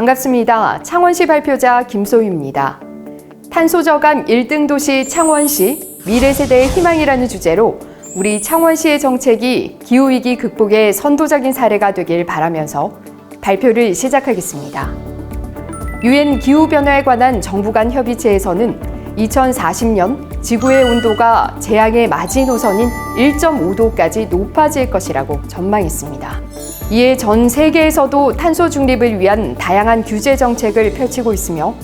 반갑습니다. 창원시 발표자 김소희입니다. 탄소 저감 1등 도시 창원시 미래 세대의 희망이라는 주제로 우리 창원시의 정책이 기후위기 극복의 선도적인 사례가 되길 바라면서 발표를 시작하겠습니다. 유엔 기후변화에 관한 정부 간 협의체에서는 2040년 지구의 온도가 재앙의 마지노선인 1.5도까지 높아질 것이라고 전망했습니다. 이에 전 세계에서도 탄소 중립을 위한 다양한 규제 정책을 펼치고 있으며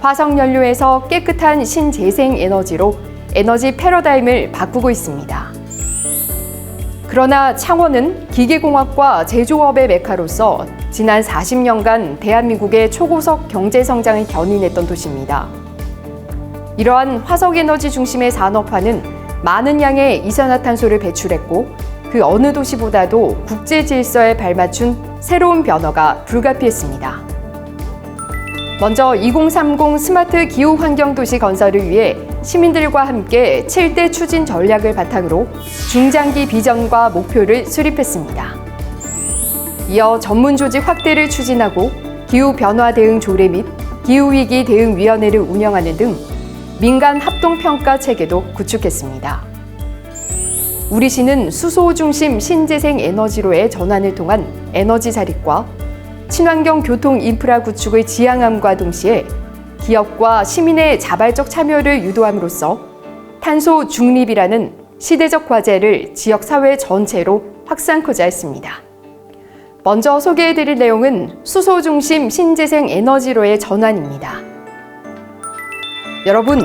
화석 연료에서 깨끗한 신재생 에너지로 에너지 패러다임을 바꾸고 있습니다. 그러나 창원은 기계공학과 제조업의 메카로서 지난 40년간 대한민국의 초고속 경제 성장을 견인했던 도시입니다. 이러한 화석 에너지 중심의 산업화는 많은 양의 이산화탄소를 배출했고 그 어느 도시보다도 국제 질서에 발맞춘 새로운 변화가 불가피했습니다. 먼저 2030 스마트 기후 환경 도시 건설을 위해 시민들과 함께 7대 추진 전략을 바탕으로 중장기 비전과 목표를 수립했습니다. 이어 전문 조직 확대를 추진하고 기후 변화 대응 조례 및 기후 위기 대응 위원회를 운영하는 등 민간 합동 평가 체계도 구축했습니다. 우리 시는 수소 중심 신재생 에너지로의 전환을 통한 에너지 자립과 친환경 교통 인프라 구축을 지향함과 동시에 기업과 시민의 자발적 참여를 유도함으로써 탄소 중립이라는 시대적 과제를 지역 사회 전체로 확산코자 했습니다. 먼저 소개해 드릴 내용은 수소 중심 신재생 에너지로의 전환입니다. 여러분,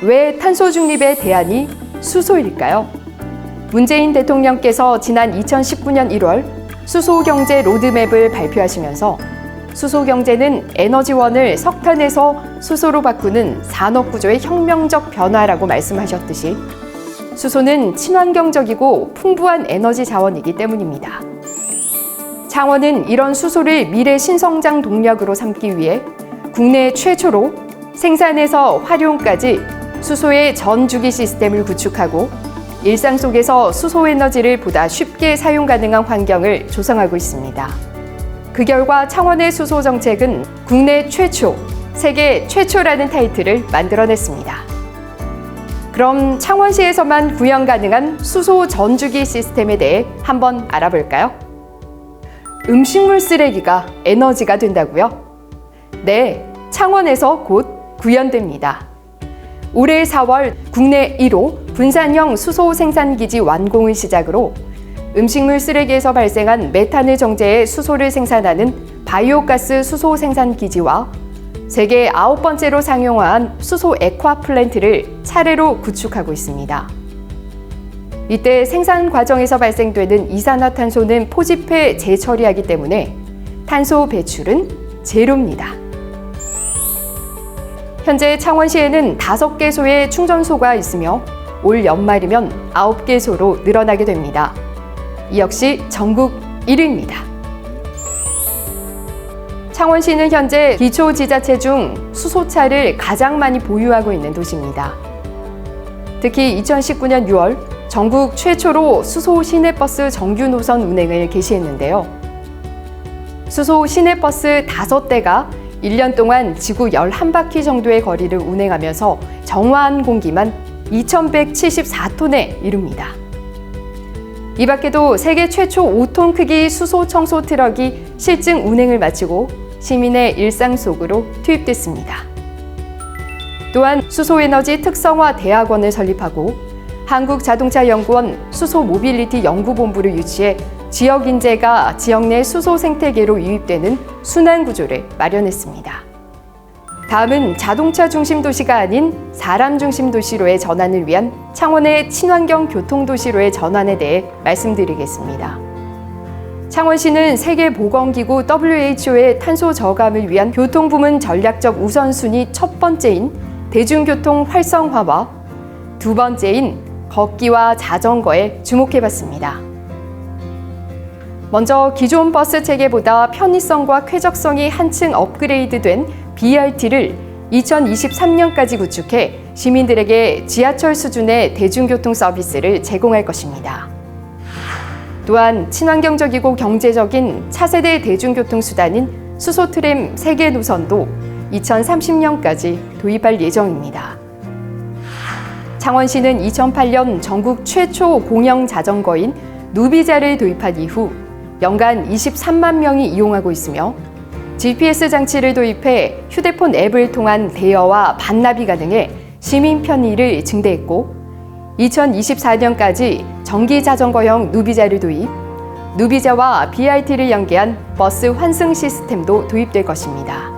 왜 탄소 중립의 대안이 수소일까요? 문재인 대통령께서 지난 2019년 1월 수소 경제 로드맵을 발표하시면서 수소 경제는 에너지원을 석탄에서 수소로 바꾸는 산업 구조의 혁명적 변화라고 말씀하셨듯이 수소는 친환경적이고 풍부한 에너지 자원이기 때문입니다. 창원은 이런 수소를 미래 신성장 동력으로 삼기 위해 국내 최초로 생산에서 활용까지 수소의 전 주기 시스템을 구축하고 일상 속에서 수소 에너지를 보다 쉽게 사용 가능한 환경을 조성하고 있습니다. 그 결과 창원의 수소 정책은 국내 최초, 세계 최초라는 타이틀을 만들어냈습니다. 그럼 창원시에서만 구현 가능한 수소 전주기 시스템에 대해 한번 알아볼까요? 음식물 쓰레기가 에너지가 된다고요? 네, 창원에서 곧 구현됩니다. 올해 4월 국내 1호 분산형 수소 생산기지 완공을 시작으로 음식물 쓰레기에서 발생한 메탄을 정제해 수소를 생산하는 바이오가스 수소 생산 기지와 세계 아홉 번째로 상용화한 수소 액화 플랜트를 차례로 구축하고 있습니다. 이때 생산 과정에서 발생되는 이산화탄소는 포집해 재처리하기 때문에 탄소 배출은 제로입니다. 현재 창원시에는 다섯 개소의 충전소가 있으며 올 연말이면 아홉 개소로 늘어나게 됩니다. 이 역시 전국 1위입니다. 창원시는 현재 기초 지자체 중 수소차를 가장 많이 보유하고 있는 도시입니다. 특히 2019년 6월 전국 최초로 수소 시내버스 정규 노선 운행을 개시했는데요. 수소 시내버스 5대가 1년 동안 지구 11바퀴 정도의 거리를 운행하면서 정화한 공기만 2,174톤에 이릅니다. 이 밖에도 세계 최초 5톤 크기 수소 청소 트럭이 실증 운행을 마치고 시민의 일상 속으로 투입됐습니다. 또한 수소에너지 특성화 대학원을 설립하고 한국자동차연구원 수소 모빌리티 연구본부를 유치해 지역 인재가 지역 내 수소 생태계로 유입되는 순환 구조를 마련했습니다. 다음은 자동차 중심 도시가 아닌 사람 중심 도시로의 전환을 위한 창원의 친환경 교통 도시로의 전환에 대해 말씀드리겠습니다. 창원시는 세계보건기구 WHO의 탄소 저감을 위한 교통 부문 전략적 우선순위 첫 번째인 대중교통 활성화와 두 번째인 걷기와 자전거에 주목해봤습니다. 먼저 기존 버스 체계보다 편의성과 쾌적성이 한층 업그레이드된 BRT를 2023년까지 구축해 시민들에게 지하철 수준의 대중교통 서비스를 제공할 것입니다. 또한 친환경적이고 경제적인 차세대 대중교통 수단인 수소 트램 세계 노선도 2030년까지 도입할 예정입니다. 창원시는 2008년 전국 최초 공영 자전거인 누비자를 도입한 이후 연간 23만 명이 이용하고 있으며 GPS 장치를 도입해 휴대폰 앱을 통한 대여와 반납이 가능해 시민 편의를 증대했고 2024년까지 전기 자전거형 누비자를 도입, 누비자와 BRT를 연계한 버스 환승 시스템도 도입될 것입니다.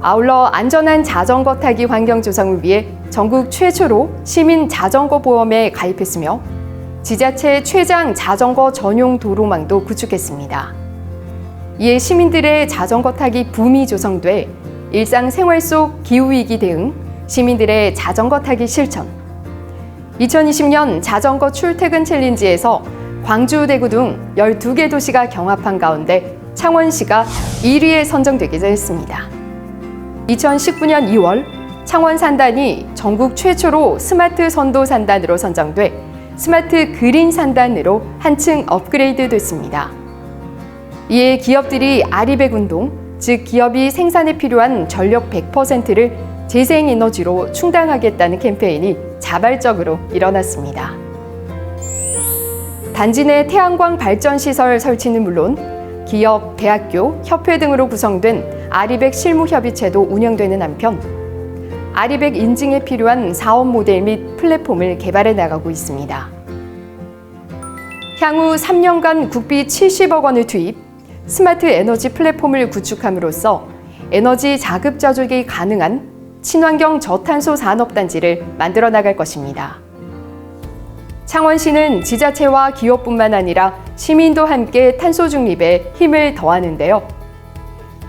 아울러 안전한 자전거 타기 환경 조성을 위해 전국 최초로 시민 자전거 보험에 가입했으며 지자체 최장 자전거 전용 도로망도 구축했습니다. 이에 시민들의 자전거 타기 붐이 조성돼 일상생활 속 기후위기 대응, 시민들의 자전거 타기 실천, 2020년 자전거 출퇴근 챌린지에서 광주, 대구 등 12개 도시가 경합한 가운데 창원시가 1위에 선정되기도 했습니다. 2019년 2월 창원 산단이 전국 최초로 스마트 선도 산단으로 선정돼 스마트 그린 산단으로 한층 업그레이드 됐습니다. 이에 기업들이 아리백 운동, 즉 기업이 생산에 필요한 전력 100%를 재생에너지로 충당하겠다는 캠페인이 자발적으로 일어났습니다. 단지 내 태양광 발전 시설 설치는 물론 기업, 대학교, 협회 등으로 구성된 아리백 실무협의체도 운영되는 한편 아리백 인증에 필요한 사업 모델 및 플랫폼을 개발해 나가고 있습니다. 향후 3년간 국비 70억 원을 투입, 스마트 에너지 플랫폼을 구축함으로써 에너지 자급 자족이 가능한 친환경 저탄소 산업단지를 만들어 나갈 것입니다. 창원시는 지자체와 기업뿐만 아니라 시민도 함께 탄소 중립에 힘을 더하는데요.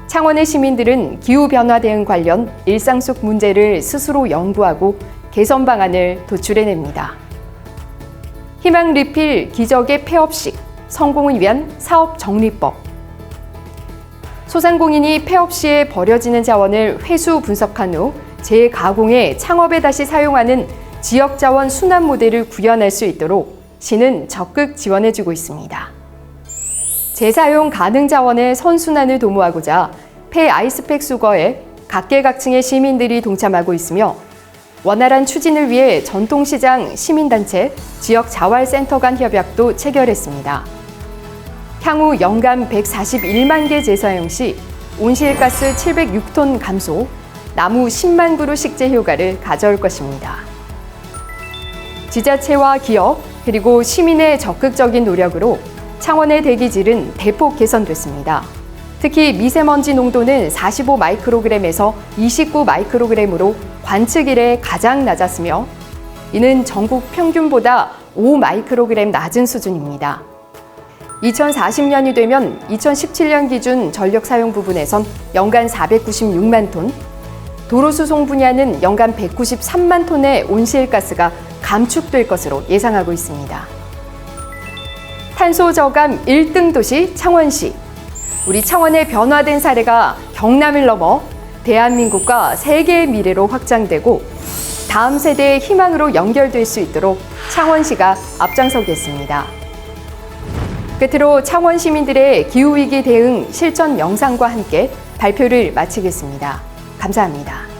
창원의 시민들은 기후변화 대응 관련 일상 속 문제를 스스로 연구하고 개선 방안을 도출해냅니다. 희망 리필 기적의 폐업식 성공을 위한 사업 정리법 소상공인이 폐업 시에 버려지는 자원을 회수 분석한 후 재가공해 창업에 다시 사용하는 지역 자원 순환 모델을 구현할 수 있도록 시는 적극 지원해주고 있습니다. 재사용 가능 자원의 선순환을 도모하고자 폐 아이스팩 수거에 각계각층의 시민들이 동참하고 있으며 원활한 추진을 위해 전통시장, 시민단체, 지역 자활센터 간 협약도 체결했습니다. 향후 연간 141만 개 재사용 시 온실가스 706톤 감소, 나무 10만 그루 식재 효과를 가져올 것입니다. 지자체와 기업 그리고 시민의 적극적인 노력으로 창원의 대기질은 대폭 개선됐습니다. 특히 미세먼지 농도는 45 마이크로그램에서 29 마이크로그램으로 관측 이래 가장 낮았으며 이는 전국 평균보다 5 마이크로그램 낮은 수준입니다. 2040년이 되면 2017년 기준 전력 사용 부분에선 연간 496만 톤, 도로 수송 분야는 연간 193만 톤의 온실가스가 감축될 것으로 예상하고 있습니다. 탄소 저감 1등 도시 창원시. 우리 창원의 변화된 사례가 경남을 넘어 대한민국과 세계의 미래로 확장되고 다음 세대의 희망으로 연결될 수 있도록 창원시가 앞장서겠습니다. 끝으로 창원 시민들의 기후위기 대응 실천 영상과 함께 발표를 마치겠습니다. 감사합니다.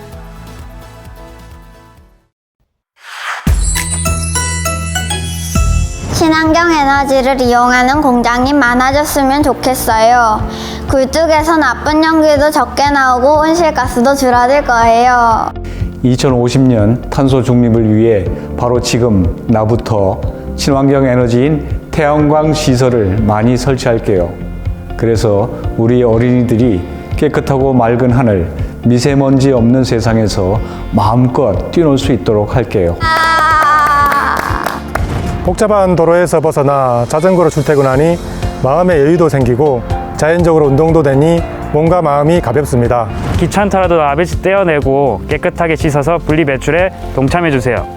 친환경 에너지를 이용하는 공장이 많아졌으면 좋겠어요. 굴뚝에서 나쁜 연기도 적게 나오고 온실가스도 줄어들 거예요. 2050년 탄소 중립을 위해 바로 지금 나부터 친환경 에너지인 태양광 시설을 많이 설치할게요. 그래서 우리 어린이들이 깨끗하고 맑은 하늘, 미세먼지 없는 세상에서 마음껏 뛰놀 수 있도록 할게요. 복잡한 도로에서 벗어나 자전거로 출퇴근하니 마음의 여유도 생기고 자연적으로 운동도 되니 몸과 마음이 가볍습니다. 귀찮더라도 라베시 떼어내고 깨끗하게 씻어서 분리 배출에 동참해 주세요.